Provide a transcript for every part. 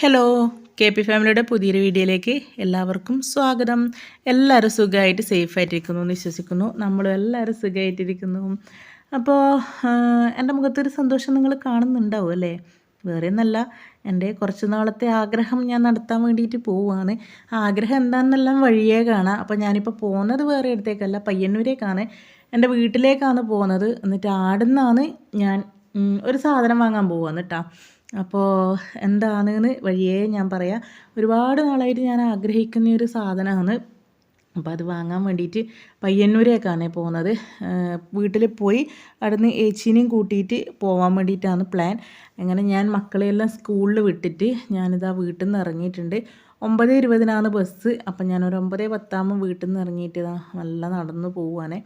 Hello K P ഫാമിലിയുടെ പുതിയൊരു വീഡിയോയിലേക്ക് എല്ലാവർക്കും സ്വാഗതം. എല്ലാവരും സുഖമായിട്ട് സേഫായിട്ടിരിക്കുന്നു എന്ന് വിശ്വസിക്കുന്നു. നമ്മളും എല്ലാവരും സുഖമായിട്ടിരിക്കുന്നു. അപ്പോൾ എന്റെ മുഖത്തൊരു സന്തോഷം നിങ്ങൾ കാണുന്നുണ്ടാവും അല്ലേ? വേറെ ഒന്നല്ല എന്റെ കുറച്ച് നാളത്തെ ആഗ്രഹം ഞാൻ നടത്താൻ വേണ്ടിയിട്ട് പോവുകയാണ്. ആഗ്രഹം എന്താണെന്നെല്ലാം വഴിയേ കാണാം. അപ്പോൾ ഞാനിപ്പോൾ പോകുന്നത് വേറെ ഇടത്തേക്കല്ല പയ്യന്നൂരേക്കാണ്. എന്റെ വീട്ടിലേക്കാണ് പോകുന്നത്. എന്നിട്ട് ആടുന്നാണ് ഞാൻ ഒരു സാധനം വാങ്ങാൻ പോവാന്ന് കേട്ടോ അപ്പോൾ എന്താണെന്ന് വഴിയേ ഞാൻ പറയാം. ഒരുപാട് നാളായിട്ട് ഞാൻ ആഗ്രഹിക്കുന്ന ഒരു സാധനമാണ്. അപ്പോൾ അത് വാങ്ങാൻ വേണ്ടിയിട്ട് പയ്യന്നൂരേക്കാണ് പോകുന്നത്. വീട്ടിൽ പോയി അവിടുന്ന് ഏച്ചീനെയും കൂട്ടിയിട്ട് പോകാൻ വേണ്ടിയിട്ടാണ് പ്ലാൻ. അങ്ങനെ ഞാൻ മക്കളെയെല്ലാം സ്കൂളിൽ വിട്ടിട്ട് ഞാനിതാ വീട്ടിൽ നിന്ന് ഇറങ്ങിയിട്ടുണ്ട്. ഒമ്പത് ഇരുപതിനാണ് ബസ്. അപ്പം ഞാനൊരു ഒമ്പത് പത്താകുമ്പോൾ വീട്ടിൽ നിന്ന് ഇറങ്ങിയിട്ട് നല്ല നടന്ന് പോവുകയാണേ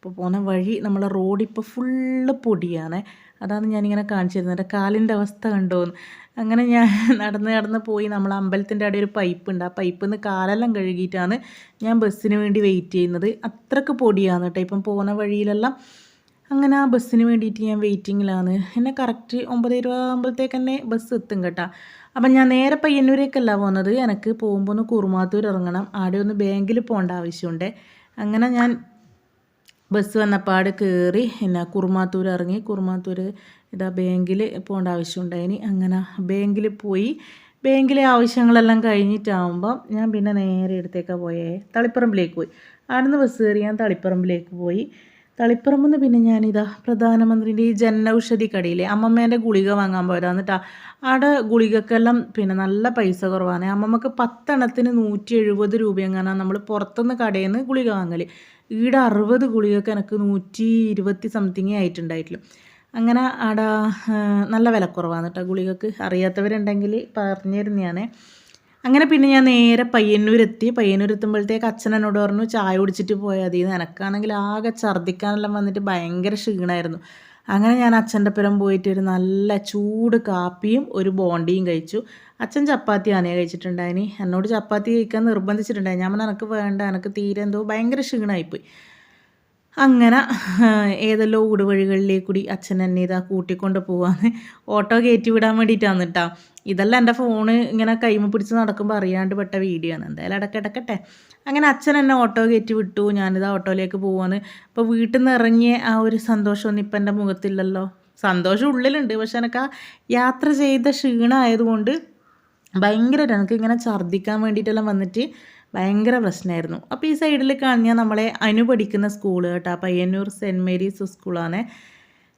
അപ്പോൾ പോകുന്ന വഴി നമ്മളെ റോഡ് ഇപ്പോൾ ഫുള്ള് പൊടിയാണ്. അതാണ് ഞാനിങ്ങനെ കാണിച്ചു തരുന്നത് എന്റെ കാലിന്റെ അവസ്ഥ കണ്ടോന്ന്. അങ്ങനെ ഞാൻ നടന്ന് നടന്ന് പോയി നമ്മൾ അമ്പലത്തിന്റെ അവിടെ ഒരു പൈപ്പ് ഉണ്ട്. ആ പൈപ്പിൽ നിന്ന് കാലെല്ലാം കഴുകിയിട്ടാണ് ഞാൻ ബസ്സിന് വേണ്ടി വെയിറ്റ് ചെയ്യുന്നത്. അത്രയ്ക്ക് പൊടിയാണ് കേട്ടോ ഇപ്പം പോകുന്ന വഴിയിലെല്ലാം അങ്ങനെ ആ ബസ്സിന് വേണ്ടിയിട്ട് ഞാൻ വെയിറ്റിങ്ങിലാണ് എന്നെ കറക്റ്റ് ഒമ്പത് ഇരുപതാകുമ്പോഴത്തേക്ക് തന്നെ ബസ് എത്തും കേട്ടോ. അപ്പം ഞാൻ നേരെ പയ്യന്നൂരേക്കല്ല പോകുന്നത് എനിക്ക് പോകുമ്പോൾ ഒന്ന് കുറുമാത്തൂർ ഇറങ്ങണം. ആടെ ഒന്ന് ബാങ്കിൽ പോകേണ്ട ആവശ്യമുണ്ട്. അങ്ങനെ ഞാൻ ബസ് വന്നപ്പാട് കയറി പിന്നെ കുറുമാത്തൂർ ഇറങ്ങി. കുറുമാത്തൂർ ഇതാ ബാങ്കിൽ പോകേണ്ട ആവശ്യമുണ്ടായിനി അങ്ങനെ ബാങ്കിൽ പോയി. ബാങ്കിലെ ആവശ്യങ്ങളെല്ലാം കഴിഞ്ഞിട്ടാകുമ്പം ഞാൻ പിന്നെ നേരെ എടുത്തേക്കാണ് പോയേ. തളിപ്പറമ്പിലേക്ക് പോയി. അവിടുന്ന് ബസ് കയറി ഞാൻ തളിപ്പറമ്പിലേക്ക് പോയി. തളിപ്പറമ്പിൽ നിന്ന് പിന്നെ ഞാനിതാ പ്രധാനമന്ത്രിന്റെ ഈ ജനൌഷധി കടയിലെ അമ്മമ്മേന്റെ ഗുളിക വാങ്ങാൻ പോയതാണ് എന്നിട്ടാ അവിടെ ഗുളികക്കെല്ലാം പിന്നെ നല്ല പൈസ കുറവാണ്. അമ്മമ്മക്ക് പത്തെണ്ണത്തിന് നൂറ്റി എഴുപത് രൂപ എങ്ങനെ നമ്മൾ പുറത്തുനിന്ന് കടയിൽ നിന്ന് ഗുളിക വാങ്ങൽ ഈടെ അറുപത് ഗുളികയൊക്കെ എനിക്ക് നൂറ്റി ഇരുപത്തി സംതിങ്ങേ ആയിട്ടുണ്ടായിട്ടുള്ളൂ. അങ്ങനെ ആടെ നല്ല വിലക്കുറവാണ് കേട്ടോ ഗുളികക്ക്. അറിയാത്തവരുണ്ടെങ്കിൽ പറഞ്ഞിരുന്നതാണ് അങ്ങനെ പിന്നെ ഞാൻ നേരെ പയ്യന്നൂരെത്തി. പയ്യന്നൂരെത്തുമ്പോഴത്തേക്ക് അച്ഛൻ എന്നോട് പറഞ്ഞു ചായ കുടിച്ചിട്ട് പോയാൽ മതി. എനക്കാണെങ്കിൽ ആകെ ഛർദ്ദിക്കാനെല്ലാം വന്നിട്ട് ഭയങ്കര ക്ഷീണമായിരുന്നു അങ്ങനെ ഞാൻ അച്ഛന്റെ പുരം പോയിട്ട് ഒരു നല്ല ചൂട് കാപ്പിയും ഒരു ബോണ്ടിയും കഴിച്ചു. അച്ഛൻ ചപ്പാത്തി ചപ്പാത്തിയാണ് കഴിച്ചിട്ടുണ്ടായിനി. എന്നോട് ചപ്പാത്തി കഴിക്കാൻ നിർബന്ധിച്ചിട്ടുണ്ടായി. ഞാൻ പറഞ്ഞാൽ എനിക്ക് വേണ്ട എനിക്ക് തീരെ എന്തോ ഭയങ്കര ക്ഷീണമായിപ്പോയി അങ്ങനെ ഏതെല്ലോ ഊടുവഴികളിലേക്ക് കൂടി അച്ഛൻ എന്നെ ഇതാ കൂട്ടിക്കൊണ്ട് പോവാന്ന് ഓട്ടോ കയറ്റി വിടാൻ വേണ്ടിയിട്ടാണ് കേട്ടോ ഇതെല്ലാം എന്റെ ഫോണ് ഇങ്ങനെ കൈമ പിടിച്ച് നടക്കുമ്പോൾ അറിയാണ്ട് പെട്ട വീഡിയോ ആണ്. എന്തായാലും ഇടയ്ക്കിടക്കട്ടെ അങ്ങനെ അച്ഛൻ എന്നെ ഓട്ടോ കയറ്റി വിട്ടു. ഞാനിത് ഓട്ടോയിലേക്ക് പോവാന്ന്. അപ്പോൾ വീട്ടിൽ നിന്ന് ഇറങ്ങിയ ആ ഒരു സന്തോഷമൊന്നും ഇപ്പം എന്റെ മുഖത്തില്ലല്ലോ. സന്തോഷം ഉള്ളിലുണ്ട്. പക്ഷെ എനിക്ക് ആ യാത്ര ചെയ്ത ക്ഷീണമായതുകൊണ്ട് ഭയങ്കരമായിട്ട് എനിക്ക് ഇങ്ങനെ ഛർദ്ദിക്കാൻ വേണ്ടിയിട്ടെല്ലാം വന്നിട്ട് ഭയങ്കര പ്രശ്നമായിരുന്നു. അപ്പോൾ ഈ സൈഡിൽ കഴിഞ്ഞാൽ നമ്മളെ അനു പഠിക്കുന്ന സ്കൂൾ കേട്ടോ പയ്യന്നൂർ സെന്റ് മേരീസ് സ്കൂളാണ്.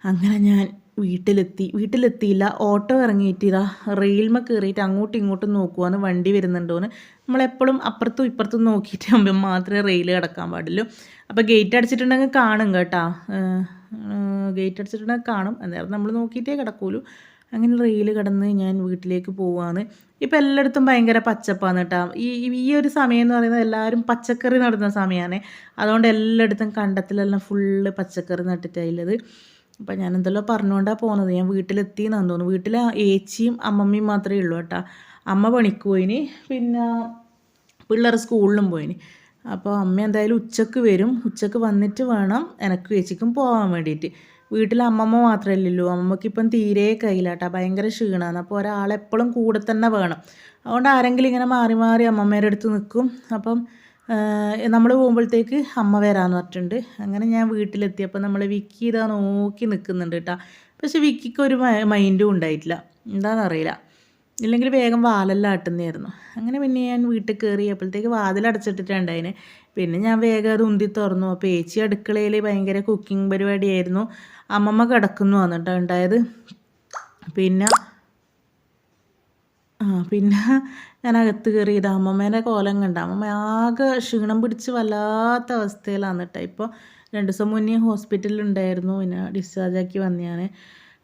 അങ്ങനെ ഞാൻ വീട്ടിലെത്തി. വീട്ടിലെത്തിയില്ല ഓട്ടോ ഇറങ്ങിയിട്ട് ഇതാ റെയിൽമ കയറിയിട്ട് അങ്ങോട്ടും ഇങ്ങോട്ടും നോക്കുവാന്ന് വണ്ടി വരുന്നുണ്ടോയെന്ന് നമ്മളെപ്പോഴും അപ്പുറത്തും ഇപ്പുറത്തും നോക്കിയിട്ടാകുമ്പോൾ മാത്രമേ റെയിൽ കിടക്കാൻ പാടുള്ളൂ. അപ്പോൾ ഗേറ്റ് അടിച്ചിട്ടുണ്ടെങ്കിൽ കാണും കേട്ടോ. ഗേറ്റ് അടിച്ചിട്ടുണ്ടെങ്കിൽ കാണും. അന്നേരം നമ്മൾ നോക്കിയിട്ടേ കിടക്കൂലൂ അങ്ങനെ റെയിൽ കടന്ന് ഞാൻ വീട്ടിലേക്ക് പോവാണ്. ഇപ്പം എല്ലായിടത്തും ഭയങ്കര പച്ചപ്പാണ് കേട്ടോ ഈ ഈ ഒരു സമയം എന്ന് പറയുന്നത് എല്ലാവരും പച്ചക്കറി നടുന്ന സമയമാണ് അതുകൊണ്ട് എല്ലായിടത്തും കണ്ടത്തിലെല്ലാം ഫുള്ള് പച്ചക്കറി നട്ടിട്ടായുള്ളത് അപ്പം ഞാൻ എന്തെല്ലാം പറഞ്ഞുകൊണ്ടാണ് പോകുന്നത് ഞാൻ വീട്ടിലെത്തി എന്നാന്ന് തോന്നുന്നു. വീട്ടിൽ ഏച്ചിയും അമ്മമ്മയും മാത്രമേ ഉള്ളൂ കേട്ടോ അമ്മ പണിക്ക് പോയിന്. പിന്നെ പിള്ളേർ സ്കൂളിലും പോയിന്. അപ്പോൾ അമ്മ എന്തായാലും ഉച്ചയ്ക്ക് വരും. ഉച്ചയ്ക്ക് വന്നിട്ട് വേണം എനക്കും ചേച്ചിക്കും പോകാൻ വേണ്ടിയിട്ട്. വീട്ടിൽ അമ്മമ്മ മാത്രമല്ലല്ലോ അമ്മമ്മക്ക് ഇപ്പം തീരെ കയ്യിലാട്ടാ. ഭയങ്കര ക്ഷീണമാണ് അപ്പോൾ ഒരാളെപ്പോഴും കൂടെ തന്നെ വേണം. അതുകൊണ്ട് ആരെങ്കിലും ഇങ്ങനെ മാറി മാറി അമ്മമ്മേരെ അടുത്ത് നിൽക്കും. അപ്പം നമ്മൾ പോകുമ്പോഴത്തേക്ക് അമ്മ വരാമെന്ന് പറഞ്ഞിട്ടുണ്ട്. അങ്ങനെ ഞാൻ വീട്ടിലെത്തിയപ്പോൾ നമ്മൾ വിക്കി ഇതാ നോക്കി നിൽക്കുന്നുണ്ട് കേട്ടോ. പക്ഷെ വിക്കിക്ക് ഒരു മൈൻഡും ഉണ്ടായിട്ടില്ല. എന്താണെന്നറിയില്ല ഇല്ലെങ്കിൽ വേഗം വാലെല്ലാം ആട്ടുന്നതായിരുന്നു അങ്ങനെ പിന്നെ ഞാൻ വീട്ടിൽ കയറിയപ്പോഴത്തേക്ക് വാതിലടച്ചിട്ടിട്ടുണ്ടായിന് പിന്നെ ഞാൻ വേഗം അത് ഉന്തി തുറന്നു. അപ്പോൾ ഏച്ചി അടുക്കളയിൽ ഭയങ്കര കുക്കിംഗ് പരിപാടിയായിരുന്നു. അമ്മമ്മ കിടക്കുന്നു വന്നിട്ടാണ് ഉണ്ടായത്. പിന്നെ ആ പിന്നെ ഞാൻ അകത്ത് കയറിയത് അമ്മമ്മേന്റെ കോലം കണ്ട. അമ്മമ്മ ആകെ ക്ഷീണം പിടിച്ച് വല്ലാത്ത അവസ്ഥയിലാണ് കേട്ടോ. ഇപ്പോൾ രണ്ട് ദിവസം മുന്നേ ഹോസ്പിറ്റലിൽ ഉണ്ടായിരുന്നു. പിന്നെ ഡിസ്ചാർജ് ആക്കി വന്നതാണ്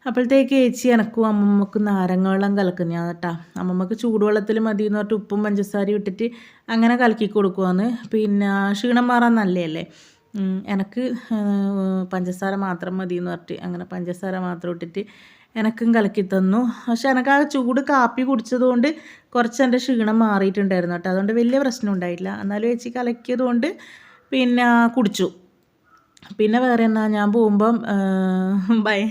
അപ്പോഴത്തേക്ക് ചേച്ചി എനക്കും അമ്മമ്മക്കും നാരങ്ങ വെള്ളം കലക്കുന്നതാണ് കേട്ടോ. അമ്മമ്മക്ക് ചൂടുവെള്ളത്തിൽ മതി എന്ന് പറഞ്ഞിട്ട് ഉപ്പും പഞ്ചസാരയും ഇട്ടിട്ട് അങ്ങനെ കലക്കി കൊടുക്കുവാന്ന്. പിന്നെ ക്ഷീണം മാറാൻ നല്ലതല്ലേ എനക്ക് പഞ്ചസാര മാത്രം മതി എന്ന് പറഞ്ഞിട്ട് അങ്ങനെ പഞ്ചസാര മാത്രം ഇട്ടിട്ട് എനക്കും കലക്കി തന്നു. പക്ഷെ എനക്ക് ആ ചൂട് കാപ്പി കുടിച്ചതുകൊണ്ട് കുറച്ച് എന്റെ ക്ഷീണം മാറിയിട്ടുണ്ടായിരുന്നു കേട്ടോ. അതുകൊണ്ട് വലിയ പ്രശ്നം ഉണ്ടായില്ല എന്നാലും ചേച്ചി കലക്കിയത് കൊണ്ട് പിന്നെ കുടിച്ചു. പിന്നെ വേറെ എന്നാ ഞാൻ പോകുമ്പം ഭയ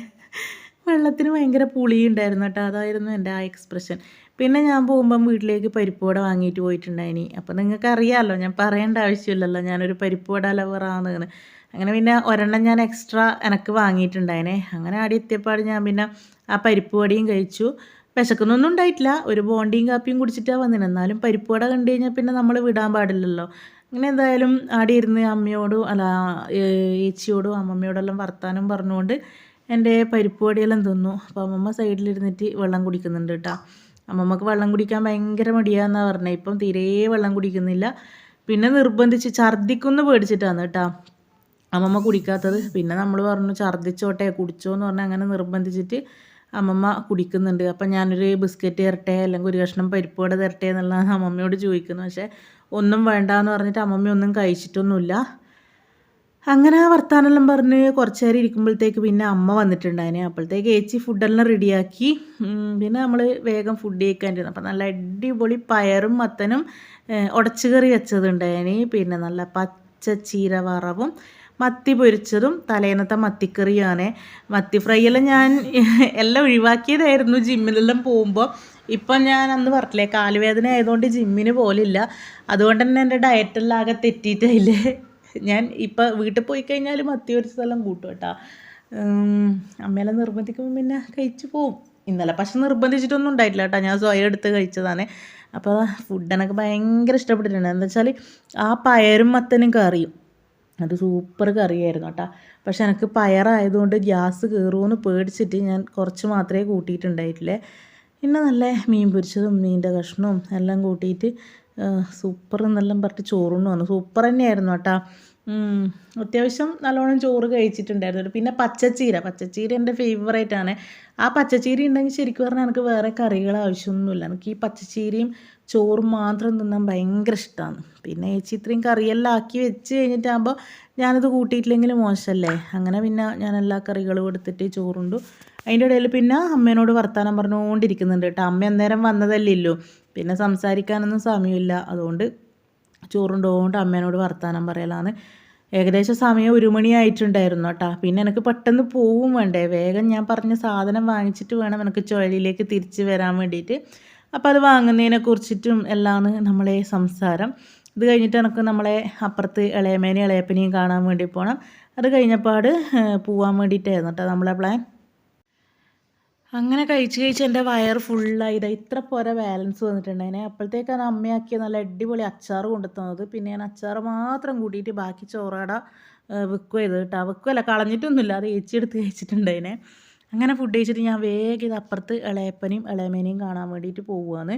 വെള്ളത്തിന് ഭയങ്കര പുളിയുണ്ടായിരുന്നു കേട്ടോ. അതായിരുന്നു എന്റെ ആ എക്സ്പ്രഷൻ. പിന്നെ ഞാൻ പോകുമ്പം വീട്ടിലേക്ക് പരിപ്പുവട വാങ്ങിയിട്ട് പോയിട്ടുണ്ടായിനി. അപ്പോൾ നിങ്ങൾക്ക് അറിയാമല്ലോ ഞാൻ പറയേണ്ട ആവശ്യമില്ലല്ലോ ഞാനൊരു പരിപ്പുവട വട ലവറാണ് അങ്ങനെ പിന്നെ ഒരെണ്ണം ഞാൻ എക്സ്ട്രാ എനിക്ക് വാങ്ങിയിട്ടുണ്ടായിനെ. അങ്ങനെ ആടി എത്തിയപ്പാട് ഞാൻ പിന്നെ ആ പരിപ്പ് വടയും കഴിച്ചു. വിശക്കുന്നൊന്നും ഉണ്ടായിട്ടില്ല. ഒരു ബോണ്ടിയും കാപ്പിയും കുടിച്ചിട്ടാണ് വന്നിന്. എന്നാലും പരിപ്പ് വട കണ്ടു കഴിഞ്ഞാൽ പിന്നെ നമ്മൾ വിടാൻ പാടില്ലല്ലോ. അങ്ങനെ എന്തായാലും ആടി ഇരുന്ന് അമ്മയോടും അല്ല ഏച്ചിയോടും അമ്മമ്മയോടെല്ലാം വർത്താനം പറഞ്ഞുകൊണ്ട് എന്റെ പരിപ്പുവടിയെല്ലാം തിന്നു. അപ്പോൾ അമ്മമ്മ സൈഡിലിരുന്നിട്ട് വെള്ളം കുടിക്കുന്നുണ്ട് കേട്ടോ. അമ്മമ്മക്ക് വെള്ളം കുടിക്കാൻ ഭയങ്കര മടിയാന്നാണ് പറഞ്ഞത് ഇപ്പം തീരെ വെള്ളം കുടിക്കുന്നില്ല. പിന്നെ നിർബന്ധിച്ച് ഛർദ്ദിക്കുന്ന് പേടിച്ചിട്ടാണ് കേട്ടോ. അമ്മമ്മ കുടിക്കാത്തത്. പിന്നെ നമ്മൾ പറഞ്ഞു ഛർദ്ദിച്ചോട്ടെ കുടിച്ചോ എന്ന് പറഞ്ഞാൽ അങ്ങനെ നിർബന്ധിച്ചിട്ട് അമ്മമ്മ കുടിക്കുന്നുണ്ട്. അപ്പം ഞാനൊരു ബിസ്ക്കറ്റ് തരട്ടെ അല്ലെങ്കിൽ ഒരു കഷ്ണം പരിപ്പോടെ തരട്ടെ എന്നുള്ളതാണ് അമ്മമ്മയോട് ചോദിക്കുന്നത്. പക്ഷേ ഒന്നും വേണ്ട എന്ന് പറഞ്ഞിട്ട് അമ്മമ്മ ഒന്നും കഴിച്ചിട്ടൊന്നുമില്ല. അങ്ങനെ ആ വർത്താനെല്ലാം പറഞ്ഞ് കുറച്ച് നേരം ഇരിക്കുമ്പോഴത്തേക്ക് പിന്നെ അമ്മ വന്നിട്ടുണ്ടായിനെ. അപ്പോഴത്തേക്ക് ഏച്ചി ഫുഡെല്ലാം റെഡിയാക്കി. പിന്നെ നമ്മൾ വേഗം ഫുഡ് കഴിക്കാണ്ടിരുന്നു അപ്പം നല്ല അടിപൊളി പയറും മത്തനും ഉടച്ചുകറി വെച്ചതുണ്ടായിന്. പിന്നെ നല്ല പച്ച ചീര വറവും മത്തി പൊരിച്ചതും തലേന്നത്തെ മത്തിക്കറിയാണ് മത്തി ഫ്രൈ എല്ലാം ഞാൻ എല്ലാം ഒഴിവാക്കിയതായിരുന്നു ജിമ്മിലെല്ലാം പോകുമ്പോൾ ഇപ്പം ഞാൻ അന്ന് പറഞ്ഞില്ലേ കാലുവേദന ആയതുകൊണ്ട് ജിമ്മിന് പോലില്ല. അതുകൊണ്ട് തന്നെ എന്റെ ഡയറ്റെല്ലാം ആകെ തെറ്റിയിട്ടില്ലേ ഞാൻ ഇപ്പം വീട്ടിൽ പോയി കഴിഞ്ഞാൽ മത്തി ഒരു സ്ഥലം കൂട്ടും കേട്ടോ. അമ്മയെല്ലാം നിർബന്ധിക്കുമ്പോൾ പിന്നെ കഴിച്ചു പോവും. ഇന്നലെ പക്ഷെ നിർബന്ധിച്ചിട്ടൊന്നും ഉണ്ടായിട്ടില്ല കേട്ടോ. ഞാൻ സ്വയം എടുത്ത് കഴിച്ചതാണ്. അപ്പോൾ ഫുഡ് എനിക്ക് ഭയങ്കര ഇഷ്ടപ്പെട്ടിട്ടുണ്ട്. എന്താ വെച്ചാൽ ആ പയറും മത്തനും കറിയും. അത് സൂപ്പർ കറിയായിരുന്നു കേട്ടോ. പക്ഷെ എനിക്ക് പയറായതുകൊണ്ട് ഗ്യാസ് കയറുമെന്ന് പേടിച്ചിട്ട് ഞാൻ കുറച്ച് മാത്രമേ കൂട്ടിയിട്ടുണ്ടായിട്ടില്ലേ. പിന്നെ നല്ല മീൻ പൊരിച്ചതും മീന്റെ കഷ്ണവും എല്ലാം കൂട്ടിയിട്ട് സൂപ്പർ എന്നെല്ലാം പറഞ്ഞിട്ട് ചോറുണ്ണു വന്നു സൂപ്പർ തന്നെയായിരുന്നു കേട്ടോ. അത്യാവശ്യം നല്ലോണം ചോറ് കഴിച്ചിട്ടുണ്ടായിരുന്നു പിന്നെ പച്ചച്ചീര. പച്ചച്ചീര എന്റെ ഫേവറേറ്റ് ആണ്. ആ പച്ചച്ചീര ഉണ്ടെങ്കിൽ ശരിക്കും പറഞ്ഞാൽ എനിക്ക് വേറെ കറികൾ ആവശ്യമൊന്നുമില്ല. എനിക്ക് ഈ പച്ചച്ചീരയും ചോറും മാത്രം തിന്നാൻ ഭയങ്കര ഇഷ്ടമാണ് പിന്നെ ചേച്ചി ഇത്രയും കറിയെല്ലാം ആക്കി വെച്ച് കഴിഞ്ഞിട്ടാകുമ്പോൾ ഞാനത് കൂട്ടിയിട്ടില്ലെങ്കിൽ മോശമല്ലേ? അങ്ങനെ പിന്നെ ഞാൻ എല്ലാ കറികളും എടുത്തിട്ട് ചോറുണ്ടു. അതിന്റെ ഇടയിൽ പിന്നെ അമ്മേനോട് വർത്തമാനം പറഞ്ഞുകൊണ്ടിരിക്കുന്നുണ്ട് കേട്ടോ. അമ്മ അന്നേരം വന്നതല്ലേ പിന്നെ സംസാരിക്കാനൊന്നും സമയമില്ല. അതുകൊണ്ട് ചോറുണ്ടോണ്ട് അമ്മേനോട് വർത്തമാനം പറയലാണ് ഏകദേശം സമയം ഒരു മണിയായിട്ടുണ്ടായിരുന്നു കേട്ടോ പിന്നെ എനിക്ക് പെട്ടെന്ന് പോവും വേണ്ടേ. വേഗം ഞാൻ പറഞ്ഞ സാധനം വാങ്ങിച്ചിട്ട് വേണം എനിക്ക് ചുഴലിയിലേക്ക് തിരിച്ച് വരാൻ വേണ്ടിയിട്ട് അപ്പോൾ അത് വാങ്ങുന്നതിനെ കുറിച്ചിട്ടും എല്ലാം നമ്മളെ സംസാരം. ഇത് കഴിഞ്ഞിട്ട് എനിക്ക് നമ്മളെ അപ്പുറത്ത് ഇളയമേനെയും ഇളയപ്പനെയും കാണാൻ വേണ്ടി പോകണം അത് കഴിഞ്ഞപ്പാട് പോവാൻ വേണ്ടിയിട്ടായിരുന്നു കേട്ടോ നമ്മളെ പ്ലാൻ അങ്ങനെ കഴിച്ച് കഴിച്ച് എന്റെ വയർ ഫുള്ളായി ഇത്ര പോരെ ബാലൻസ് വന്നിട്ടുണ്ടായിനെ അപ്പോഴത്തേക്കാണ് അമ്മയാക്കിയ നല്ല അടിപൊളി അച്ചാർ കൊണ്ടു തന്നത് പിന്നെ ഞാൻ അച്ചാർ മാത്രം കൂട്ടിയിട്ട് ബാക്കി ചോറാട വെക്കുക ചെയ്ത് കേട്ടോ. വെക്കുമല്ല കളഞ്ഞിട്ടൊന്നുമില്ല. അത് ഏച്ചിയെടുത്ത് കഴിച്ചിട്ടുണ്ടായിനെ അങ്ങനെ ഫുഡ് കഴിച്ചിട്ട് ഞാൻ വേഗം ഇത് അപ്പുറത്ത് ഇളയപ്പനെയും ഇളയമേനെയും കാണാൻ വേണ്ടിയിട്ട് പോവുകയാണ്.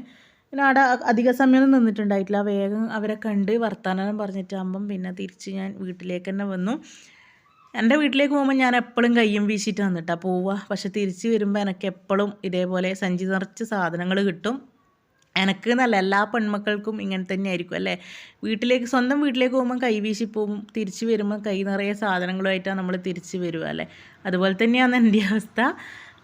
പിന്നെ അവിടെ അധിക സമയമൊന്നും നിന്നിട്ടുണ്ടായിട്ടില്ല. വേഗം അവരെ കണ്ട് വർത്തമാനം പറഞ്ഞിട്ടാകുമ്പം പിന്നെ തിരിച്ച് ഞാൻ വീട്ടിലേക്ക് തന്നെ വന്നു. എന്റെ വീട്ടിലേക്ക് പോകുമ്പോൾ ഞാൻ എപ്പോഴും കയ്യും വീശിയിട്ട് വന്നിട്ടാണ് പോവുക. പക്ഷെ തിരിച്ച് വരുമ്പോൾ എനിക്ക് എപ്പോഴും ഇതേപോലെ സഞ്ചി നിറച്ച് സാധനങ്ങൾ കിട്ടും. എനിക്ക് എന്നല്ല എല്ലാ പെൺമക്കൾക്കും ഇങ്ങനെ തന്നെ ആയിരിക്കും അല്ലേ? വീട്ടിലേക്ക് സ്വന്തം വീട്ടിലേക്ക് പോകുമ്പോൾ കൈ വീശി പോകും തിരിച്ച് വരുമ്പോൾ കൈ നിറയെ സാധനങ്ങളുമായിട്ടാണ് നമ്മൾ തിരിച്ച് വരിക അല്ലേ? അതുപോലെ തന്നെയാണ് എന്റെ അവസ്ഥ.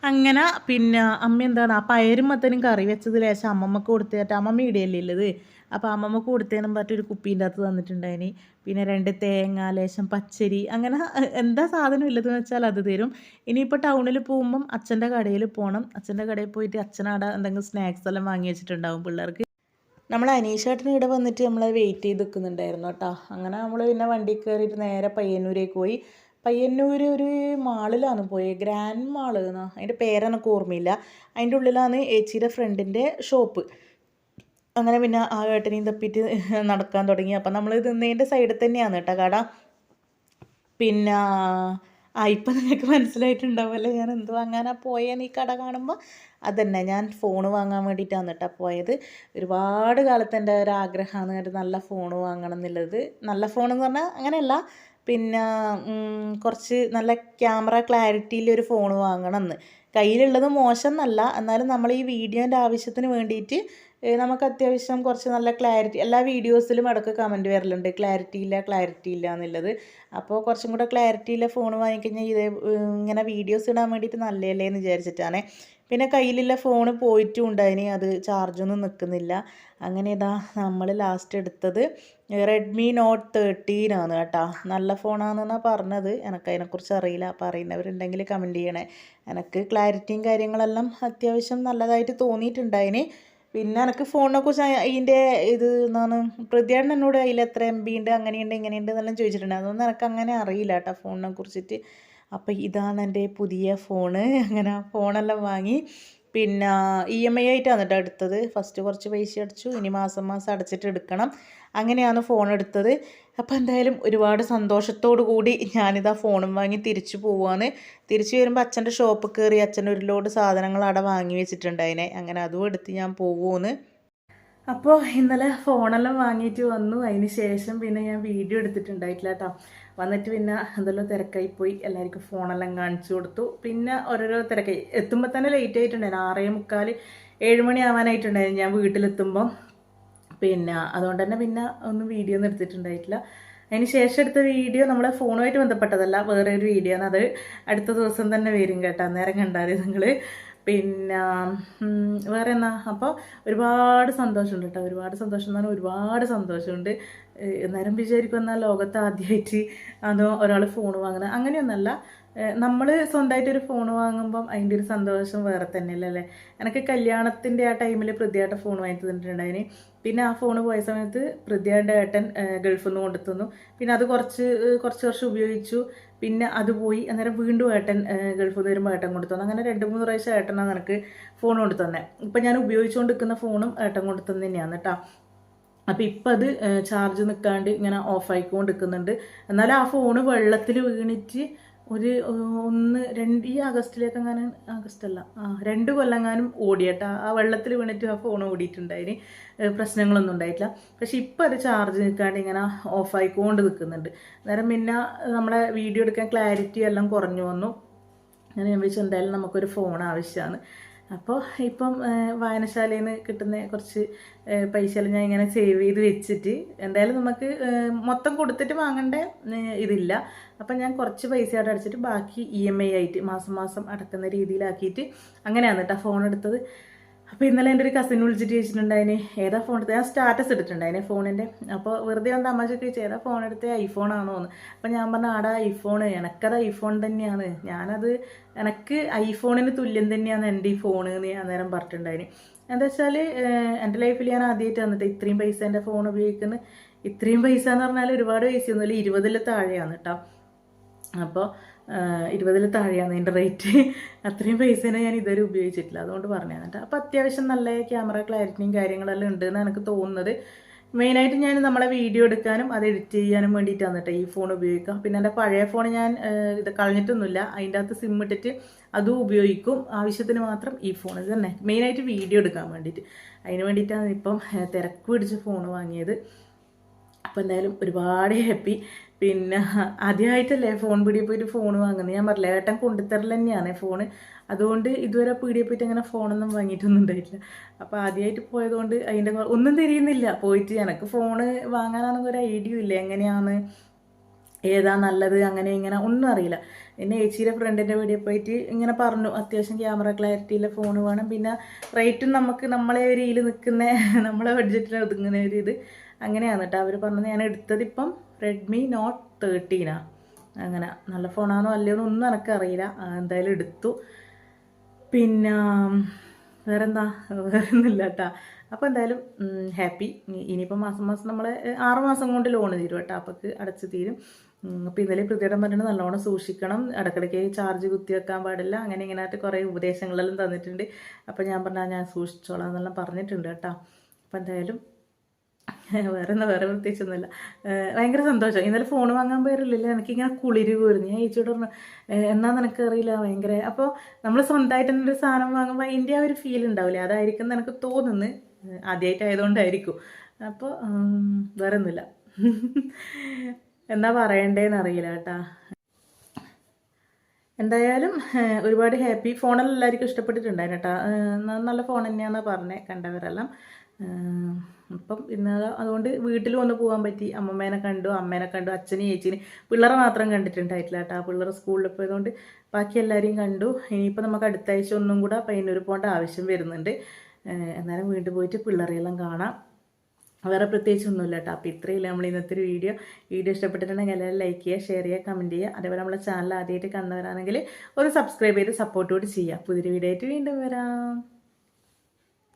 അങ്ങനെ പിന്നെ അമ്മ എന്താണ് ആ പയരും മത്തനും കറി വെച്ചത് അമ്മമ്മക്ക് കൊടുത്തിട്ട് അമ്മമ്മ ഇടയല്ലേ ഉള്ളത്? അപ്പോൾ അമ്മമ്മ അമ്മമ്മക്ക് പറഞ്ഞിട്ട് ഒരു കുപ്പീന്റെ അകത്ത് തന്നിട്ടുണ്ടായിനി. പിന്നെ രണ്ട് തേങ്ങ ലേശം പച്ചരി അങ്ങനെ എന്താ സാധനം ഇല്ലതെന്ന് വെച്ചാൽ അത് തരും. ഇനിയിപ്പോൾ ടൗണിൽ പോകുമ്പം അച്ഛന്റെ കടയിൽ പോകണം അച്ഛന്റെ കടയിൽ പോയിട്ട് അച്ഛനവിടെ എന്തെങ്കിലും സ്നാക്സ് എല്ലാം വാങ്ങി വെച്ചിട്ടുണ്ടാവും പിള്ളേർക്ക്. നമ്മൾ അനീഷേട്ടന് ഇവിടെ വന്നിട്ട് നമ്മൾ വെയിറ്റ് ചെയ്ത് നിൽക്കുന്നുണ്ടായിരുന്നു കേട്ടോ. അങ്ങനെ നമ്മൾ പിന്നെ വണ്ടി കയറിയിട്ട് നേരെ പയ്യന്നൂരേക്ക് പോയി. പയ്യന്നൂർ ഒരു മാളിലാണ് പോയത് ഗ്രാൻഡ് മാൾ എന്നാ. അതിന്റെ പേരെനിക്ക് ഓർമ്മയില്ല. അതിന്റെ ഉള്ളിലാണ് ഏച്ചിയുടെ ഫ്രണ്ടിന്റെ ഷോപ്പ് അങ്ങനെ പിന്നെ ആ ഏട്ടനെയും തപ്പിയിട്ട് നടക്കാൻ തുടങ്ങി. അപ്പം നമ്മൾ നിന്നതിന്റെ സൈഡിൽ തന്നെയാണ് കേട്ടോ കട. പിന്നെ ആ ഇപ്പം നിങ്ങൾക്ക് മനസ്സിലായിട്ടുണ്ടാവുമല്ലോ ഞാൻ എന്ത് വാങ്ങാനാണ് പോയെന്ന് ഈ കട കാണുമ്പോൾ അതന്നെ ഞാൻ ഫോൺ വാങ്ങാൻ വേണ്ടിയിട്ടാണ് കേട്ടോ പോയത്. ഒരുപാട് കാലത്ത് എന്റെ ഒരു ആഗ്രഹമാണ് ഒരു നല്ല ഫോൺ വാങ്ങണം എന്നുള്ളത്. നല്ല ഫോൺ എന്ന് പറഞ്ഞാൽ അങ്ങനെയല്ല പിന്നെ കുറച്ച് നല്ല ക്യാമറ ക്ലാരിറ്റിയിൽ ഒരു ഫോൺ വാങ്ങണം എന്ന്. കയ്യിലുള്ളത് മോശം എന്നല്ല എന്നാലും നമ്മൾ ഈ വീഡിയോന്റെ ആവശ്യത്തിന് വേണ്ടിയിട്ട് നമുക്ക് അത്യാവശ്യം കുറച്ച് നല്ല ക്ലാരിറ്റി എല്ലാ വീഡിയോസിലും ഇടയ്ക്ക് കമന്റ് വരലുണ്ട്. ക്ലാരിറ്റി ഇല്ല ക്ലാരിറ്റി ഇല്ല എന്നുള്ളത്. അപ്പോൾ കുറച്ചും കൂടെ ക്ലാരിറ്റി ഇല്ല ഫോൺ വാങ്ങിക്കഴിഞ്ഞാൽ ഇതേ ഇങ്ങനെ വീഡിയോസ് ഇടാൻ വേണ്ടിയിട്ട് നല്ലതല്ലേ എന്ന് വിചാരിച്ചിട്ടാണ്. പിന്നെ കയ്യിലുള്ള ഫോൺ പോയിട്ടും ഉണ്ടായിന് അത് ചാർജൊന്നും നിൽക്കുന്നില്ല അങ്ങനെ ഇതാ നമ്മൾ ലാസ്റ്റ് എടുത്തത്. റെഡ്മി നോട്ട് തേർട്ടീൻ ആണ് കേട്ടോ. നല്ല ഫോണാണെന്നാണ് പറഞ്ഞത്. എനിക്ക് അതിനെക്കുറിച്ച് അറിയില്ല. പറയുന്നവരുണ്ടെങ്കിൽ കമന്റ് ചെയ്യണേ. എനിക്ക് ക്ലാരിറ്റിയും കാര്യങ്ങളെല്ലാം അത്യാവശ്യം നല്ലതായിട്ട് തോന്നിയിട്ടുണ്ടായിന്. പിന്നെ എനിക്ക് ഫോണിനെ കുറിച്ച് അതിന്റെ ഇത് എന്താണ് പ്രതിയാണ് എന്നോട് അതിൽ എത്ര എം ബി ഉണ്ട് അങ്ങനെയുണ്ട് ഇങ്ങനെയുണ്ട് എന്നെല്ലാം ചോദിച്ചിട്ടുണ്ട്. അതൊന്നും എനിക്ക് അങ്ങനെ അറിയില്ല കേട്ടോ ഫോണിനെ കുറിച്ചിട്ട് അപ്പോൾ ഇതാണ് എന്റെ പുതിയ ഫോണ് അങ്ങനെ ഫോണെല്ലാം വാങ്ങി. പിന്നെ ഇ എം ഐ ആയിട്ടാണ് കേട്ടോ എടുത്തത്. ഫസ്റ്റ് കുറച്ച് പൈസ അടച്ചു. ഇനി മാസം മാസം അടച്ചിട്ട് എടുക്കണം. അങ്ങനെയാണ് ഫോൺ എടുത്തത്. അപ്പോൾ എന്തായാലും ഒരുപാട് സന്തോഷത്തോടു കൂടി ഞാനിതാ ഫോണും വാങ്ങി തിരിച്ചു പോവാണ്. തിരിച്ചു വരുമ്പോൾ അച്ഛന്റെ ഷോപ്പ് കയറി അച്ഛൻ ഒരു ലോഡ് സാധനങ്ങൾ അവിടെ വാങ്ങി വെച്ചിട്ടുണ്ടായിനെ അങ്ങനെ അതും എടുത്ത് ഞാൻ പോവുമെന്ന് അപ്പോൾ ഇന്നലെ ഫോണെല്ലാം വാങ്ങിയിട്ട് വന്നു. അതിന് ശേഷം പിന്നെ ഞാൻ വീഡിയോ എടുത്തിട്ടുണ്ടായിട്ടില്ല കേട്ടോ വന്നിട്ട് പിന്നെ എന്തെല്ലാം തിരക്കായി പോയി. എല്ലാവർക്കും ഫോണെല്ലാം കാണിച്ചു കൊടുത്തു. പിന്നെ ഓരോരോ തിരക്കായി. എത്തുമ്പോൾ തന്നെ ലേറ്റ് ആയിട്ടുണ്ടായിരുന്നു. ആറേ മുക്കാൽ ഏഴ് മണി ആവാനായിട്ടുണ്ടായിരുന്നു ഞാൻ വീട്ടിലെത്തുമ്പം. പിന്നെ അതുകൊണ്ട് തന്നെ പിന്നെ ഒന്നും വീഡിയോ ഒന്നും എടുത്തിട്ടുണ്ടായിട്ടില്ല. അതിന് ശേഷം എടുത്ത വീഡിയോ നമ്മളെ ഫോണുമായിട്ട് ബന്ധപ്പെട്ടതല്ല. വേറെ ഒരു വീഡിയോ ആണ്. അത് അടുത്ത ദിവസം തന്നെ വരും കേട്ടോ. അന്നേരം കണ്ടാൽ നിങ്ങൾ പിന്നെ വേറെ എന്നാ അപ്പോൾ ഒരുപാട് സന്തോഷമുണ്ട് കേട്ടോ. ഒരുപാട് സന്തോഷം എന്ന് പറഞ്ഞാൽ ഒരുപാട് സന്തോഷമുണ്ട്. നേരം വിചാരിക്കും എന്നാൽ ലോകത്ത് ആദ്യമായിട്ട് അതോ ഒരാൾ ഫോൺ വാങ്ങുന്നത് അങ്ങനെയൊന്നല്ല. നമ്മൾ സ്വന്തമായിട്ടൊരു ഫോൺ വാങ്ങുമ്പം അതിന്റെ ഒരു സന്തോഷം വേറെ തന്നെയല്ലേ അല്ലേ? എനിക്ക് കല്യാണത്തിന്റെ ആ ടൈമിൽ പ്രതിയായിട്ട് ഫോൺ വാങ്ങി തന്നിട്ടുണ്ടായിന്. പിന്നെ ആ ഫോൺ പോയ സമയത്ത് പ്രതിയായിട്ട് ഏട്ടൻ ഗൾഫിൽ നിന്ന് കൊണ്ടുത്തന്നു. പിന്നെ അത് കുറച്ച് കുറച്ച് വർഷം ഉപയോഗിച്ചു. പിന്നെ അത് പോയി. അന്നേരം വീണ്ടും ഏട്ടൻ ഗൾഫിൽ നിന്ന് വരുമ്പോൾ ഏട്ടൻ കൊണ്ടു തന്നു അങ്ങനെ രണ്ട് മൂന്ന് പ്രാവശ്യം ഏട്ടനാണ് എനിക്ക് ഫോൺ കൊണ്ടു തന്നെ ഇപ്പം ഞാൻ ഉപയോഗിച്ചുകൊണ്ടിരിക്കുന്ന ഫോണും ഏട്ടൻ കൊണ്ടു തന്നെ തന്നെയാണ് കേട്ടോ അപ്പം ഇപ്പം അത് ചാർജ് നിൽക്കാണ്ട് ഇങ്ങനെ ഓഫ് ആയിക്കൊണ്ടിരിക്കുന്നുണ്ട്. എന്നാൽ ആ ഫോണ് വെള്ളത്തിൽ വീണിട്ട് ഒരു ഒന്ന് രണ്ട് ഈ ആഗസ്റ്റിലേക്ക് അങ്ങനെ ആഗസ്റ്റ് അല്ല ആ രണ്ട് കൊല്ലങ്ങാനും ഓടിയട്ടാ. ആ വെള്ളത്തിൽ വീണിട്ട് ആ ഫോൺ ഓടിയിട്ടുണ്ടായിന്. പ്രശ്നങ്ങളൊന്നും ഉണ്ടായിട്ടില്ല. പക്ഷെ ഇപ്പം അത് ചാർജ് നിൽക്കാണ്ട് ഇങ്ങനെ ഓഫായിക്കൊണ്ട് നിൽക്കുന്നുണ്ട് അന്നേരം പിന്നെ നമ്മളെ വീഡിയോ എടുക്കാൻ ക്ലാരിറ്റി എല്ലാം കുറഞ്ഞു വന്നു. അങ്ങനെ ഞാൻ വിചാരിച്ചു എന്തായാലും നമുക്കൊരു ഫോൺ ആവശ്യമാണ്. അപ്പോൾ ഇപ്പം വായനശാലയിൽ നിന്ന് കിട്ടുന്ന കുറച്ച് പൈസയെല്ലാം ഞാൻ ഇങ്ങനെ സേവ് ചെയ്ത് വെച്ചിട്ട് എന്തായാലും നമുക്ക് മൊത്തം കൊടുത്തിട്ട് വാങ്ങേണ്ട? ഇതില്ല. അപ്പം ഞാൻ കുറച്ച് പൈസ അവിടെ അടച്ചിട്ട് ബാക്കി ഇ എം ഐ ആയിട്ട് മാസം മാസം അടക്കുന്ന രീതിയിലാക്കിയിട്ട് അങ്ങനെയാണ് കേട്ടോ ഫോൺ എടുത്തത്. അപ്പോൾ ഇന്നലെ എന്റെ ഒരു കസിൻ വിളിച്ചിട്ട് ചോദിച്ചിട്ടുണ്ടായിന് ഏതാ ഫോൺ എടുത്ത്? ഞാൻ സ്റ്റാറ്റസ് എടുത്തിട്ടുണ്ടായിന് ഫോണിന്റെ അപ്പോൾ വെറുതെ ഒന്ന് തമാശക്ക് ചോദിച്ചു ഏതാ ഫോൺ എടുത്ത്? ഐഫോൺ ആണോ എന്ന്. അപ്പോൾ ഞാൻ പറഞ്ഞു ആടാ ഐഫോൺ എനക്കത് ഐഫോൺ തന്നെയാണ്. ഞാനത് എനക്ക് ഐഫോണിന് തുല്യം തന്നെയാണ് എന്റെ ഈ ഫോൺ എന്ന് നേരം പറഞ്ഞിട്ടുണ്ടായിന്. എന്താ വെച്ചാൽ എന്റെ ലൈഫിൽ ഞാൻ ആദ്യമായിട്ട് വന്നിട്ട് ഇത്രയും പൈസ എന്റെ ഫോൺ ഉപയോഗിക്കുന്നത് ഇത്രയും പൈസ എന്ന് പറഞ്ഞാൽ ഒരുപാട് പൈസ ഒന്നുമില്ല ഇരുപതിൽ താഴെയാണ് കേട്ടോ അപ്പോൾ ഇരുപതിൽ താഴെയാണ് അതിന്റെ റേറ്റ് അത്രയും പൈസേനെ ഞാൻ ഇതുവരെ ഉപയോഗിച്ചിട്ടില്ല. അതുകൊണ്ട് പറഞ്ഞു എന്നിട്ട് അപ്പോൾ അത്യാവശ്യം നല്ല ക്യാമറ ക്ലാരിറ്റിയും കാര്യങ്ങളെല്ലാം ഉണ്ടെന്ന് എനിക്ക് തോന്നുന്നത്. മെയിനായിട്ട് ഞാൻ നമ്മളെ വീഡിയോ എടുക്കാനും അത് എഡിറ്റ് ചെയ്യാനും വേണ്ടിയിട്ടാണ് കേട്ടോ ഈ ഫോൺ ഉപയോഗിക്കുക. പിന്നെ എന്റെ പഴയ ഫോൺ ഞാൻ ഇത് കളഞ്ഞിട്ടൊന്നുമില്ല. അതിന്റെ അകത്ത് സിം ഇട്ടിട്ട് അതും ഉപയോഗിക്കും. ആവശ്യത്തിന് മാത്രം ഈ ഫോൺ ഇത് തന്നെ. മെയിനായിട്ട് വീഡിയോ എടുക്കാൻ വേണ്ടിയിട്ട്. അതിന് വേണ്ടിയിട്ടാണ് ഇപ്പം തിരക്ക് പിടിച്ച് ഫോൺ വാങ്ങിയത്. അപ്പോൾ എന്തായാലും ഒരുപാട് ഹാപ്പി പിന്നെ ആദ്യമായിട്ടല്ലേ ഫോൺ പീടിയെ പോയിട്ട് ഫോൺ വാങ്ങുന്നത് ഞാൻ പറഞ്ഞില്ല ഏട്ടൻ കൊണ്ടുത്തരൽ തന്നെയാണ് ഫോൺ അതുകൊണ്ട് ഇതുവരെ പീടിയെ പോയിട്ട് അങ്ങനെ ഫോണൊന്നും വാങ്ങിയിട്ടൊന്നും ഉണ്ടായിട്ടില്ല. അപ്പോൾ ആദ്യമായിട്ട് പോയതുകൊണ്ട് അതിന്റെ ഒന്നും തിരിയുന്നില്ല. പോയിട്ട് എനിക്ക് ഫോൺ വാങ്ങാനാണെങ്കിൽ ഒരു ഐഡിയ ഇല്ല. എങ്ങനെയാണ്? ഏതാ നല്ലത്? അങ്ങനെ ഇങ്ങനെ ഒന്നും അറിയില്ല. എന്നെ ഏച്ചിയുടെ ഫ്രണ്ടിന്റെ വീഡിയോ പോയിട്ട് ഇങ്ങനെ പറഞ്ഞു. അത്യാവശ്യം ക്യാമറ ക്ലാരിറ്റിയിലെ ഫോൺ വേണം. പിന്നെ റേറ്റും നമുക്ക് നമ്മളെ ഒരു ഇതിൽ നിൽക്കുന്ന നമ്മളെ ബഡ്ജറ്റിൽ ഒതുങ്ങുന്ന ഒരു ഇത് അങ്ങനെയാണ് കേട്ടോ അവർ പറഞ്ഞത് ഞാൻ എടുത്തത് ഇപ്പം റെഡ്മി നോട്ട് തേർട്ടീനാണ് അങ്ങനെ നല്ല ഫോണാണോ അല്ലയോ ഒന്നും എനിക്കറിയില്ല. എന്തായാലും എടുത്തു. പിന്നെ വേറെന്താ? വേറെ ഒന്നുമില്ല കേട്ടോ അപ്പോൾ എന്തായാലും ഹാപ്പി ഇനിയിപ്പോൾ മാസം മാസം നമ്മൾ ആറ് മാസം കൊണ്ട് ലോൺ തീരും കേട്ടോ. അപ്പോൾ അടച്ച് തീരും. അപ്പോൾ ഇന്നലെ പ്രതിയുടെ പറഞ്ഞിട്ട് നല്ലോണം സൂക്ഷിക്കണം. ഇടയ്ക്കിടയ്ക്ക് ചാർജ് കുത്തി വെക്കാൻ പാടില്ല. അങ്ങനെ ഇങ്ങനെയായിട്ട് കുറേ ഉപദേശങ്ങളെല്ലാം തന്നിട്ടുണ്ട്. അപ്പോൾ ഞാൻ പറഞ്ഞാൽ ഞാൻ സൂക്ഷിച്ചോളാം എന്നെല്ലാം പറഞ്ഞിട്ടുണ്ട് കേട്ടോ. അപ്പോൾ എന്തായാലും വേറെ എന്താ വേറെ പ്രത്യേകിച്ചൊന്നുമില്ല. ഭയങ്കര സന്തോഷം. ഇന്നലെ ഫോൺ വാങ്ങാൻ പോയറില്ല എനിക്കിങ്ങനെ കുളിര് പോയിരുന്നു ഞാൻ ചേച്ചിയോട് പറഞ്ഞു എന്നാ നിനക്ക് അറിയില്ല ഭയങ്കര. അപ്പോൾ നമ്മൾ സ്വന്തമായിട്ട് തന്നെ ഒരു സാധനം വാങ്ങുമ്പോൾ അതിന്റെ ആ ഒരു ഫീൽ ഉണ്ടാവില്ലേ? അതായിരിക്കും എനിക്ക് തോന്നുന്നു ആദ്യമായിട്ടായതുകൊണ്ടായിരിക്കും അപ്പോൾ വേറെ ഒന്നുമില്ല എന്താ പറയണ്ടേന്ന് അറിയില്ല കേട്ടാ. എന്തായാലും ഒരുപാട് ഹാപ്പി ഫോണെല്ലാം എല്ലാവർക്കും ഇഷ്ടപ്പെട്ടിട്ടുണ്ടായിരുന്നു കേട്ടോ. നല്ല ഫോൺ തന്നെയാണെന്ന് പറഞ്ഞേ കണ്ടവരെല്ലാം. അപ്പം ഇന്ന് അതുകൊണ്ട് വീട്ടിൽ വന്ന് പോകാൻ പറ്റി. അമ്മമ്മേനെ കണ്ടു അമ്മേനെ കണ്ടു അച്ഛനെയും ചേച്ചിനെ പിള്ളേരെ മാത്രം കണ്ടിട്ടുണ്ടായിട്ടില്ല കേട്ടോ. ആ പിള്ളേർ സ്കൂളിൽ പോയതുകൊണ്ട് ബാക്കി എല്ലാവരെയും കണ്ടു. ഇനിയിപ്പോൾ നമുക്ക് അടുത്ത ആഴ്ച ഒന്നും കൂടെ പയ്യന്നൂർ പോകേണ്ട ആവശ്യം വരുന്നുണ്ട്. എന്നാലും വീണ്ടും പോയിട്ട് പിള്ളേരെയെല്ലാം കാണാം. വേറെ പ്രത്യേകിച്ച് ഒന്നുമില്ല കേട്ടോ. അപ്പോൾ ഇത്രയില്ല നമ്മൾ ഇന്നത്തെ ഒരു വീഡിയോ. വീഡിയോ ഇഷ്ടപ്പെട്ടിട്ടുണ്ടെങ്കിൽ എല്ലാവരും ലൈക്ക് ചെയ്യുക ഷെയർ ചെയ്യുക കമന്റ് ചെയ്യുക. അതേപോലെ നമ്മളെ ചാനൽ ആദ്യമായിട്ട് കണ്ടവരാണെങ്കിൽ ഒരു സബ്സ്ക്രൈബ് ചെയ്ത് സപ്പോർട്ട് കൂടി ചെയ്യുക. പുതിയൊരു വീഡിയോ ആയിട്ട് വീണ്ടും വരാം.